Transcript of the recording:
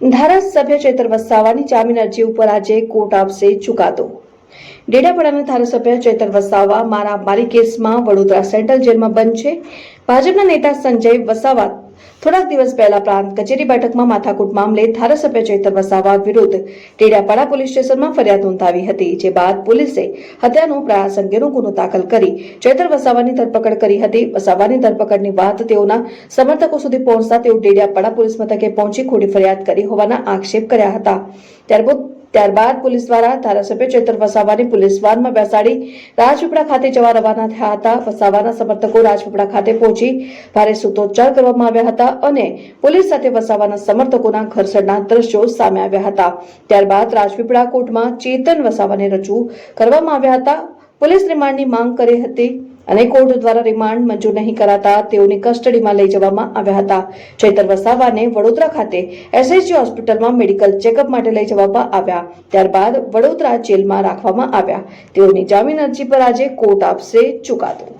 ધારાસભ્ય ચેતર વસાવાની જામીન અરજી ઉપર આજે કોર્ટ આપશે ચુકાદો. ડેડાપડાના ધારાસભ્ય ચેતર વસાવા મારા મારી કેસમાં વડોદરા સેન્ટ્રલ જેલમાં બંધ છે. ભાજપના નેતા સંજય વસાવા થોડાક દિવસ પહેલા પ્રાંત કચેરી બેઠકમાં માથાકૂટ મામલે ધારાસભ્ય ચેતર વસાવા વિરુદ્ધ ટેડિયાપાડા પોલીસ સ્ટેશનમાં ફરિયાદ નોંધાવી હતી, જે બાદ પોલીસે હત્યાનો પ્રયાસ અંગેનો ગુનો દાખલ કરી ચેતર વસાવાની ધરપકડ કરી હતી. વસાવાની ધરપકડની વાત તેઓના સમર્થકો સુધી પહોંચતા તેઓ ટેડિયાપાડા પોલીસ મથકે પહોંચી ખોટી ફરિયાદ કરી હોવાના આક્ષેપ કર્યા હતા. ત્યારબાદ ત્યારબાદ પોલીસ દ્વારા ધારાસભ્ય ચેતર વસાવાની પોલીસ વાનમાં બેસાડી રાજપીપળા ખાતે જવા રવાના થયા હતા. વસાવાના સમર્થકો રાજપીપળા ખાતે પહોંચી ભારે સૂત્રોચ્ચાર કરવામાં આવ્યા હતા અને પોલીસ સાથે વસાવાના સમર્થકોના ઘર્ષણના દ્રશ્યો સામે આવ્યા હતા. ત્યારબાદ રાજપીપળા કોર્ટમાં ચેતન વસાવાને રજૂ કરવામાં આવ્યા હતા. પોલીસ રિમાન્ડની માંગ કરી હતી. અને કોર્ટ દ્વારા રિમાન્ડ મંજૂર નહીં કરાતા તેઓને કસ્ટડીમાં લઈ જવામાં આવ્યા હતા. ચૈતર વસાવાને વડોદરા ખાતે એસએચજી હોસ્પિટલમાં મેડિકલ ચેકઅપ માટે લઈ જવામાં આવ્યા. ત્યારબાદ વડોદરા જેલમાં રાખવામાં આવ્યા. તેઓની જામીન અરજી પર આજે કોર્ટ આપશે ચુકાદો.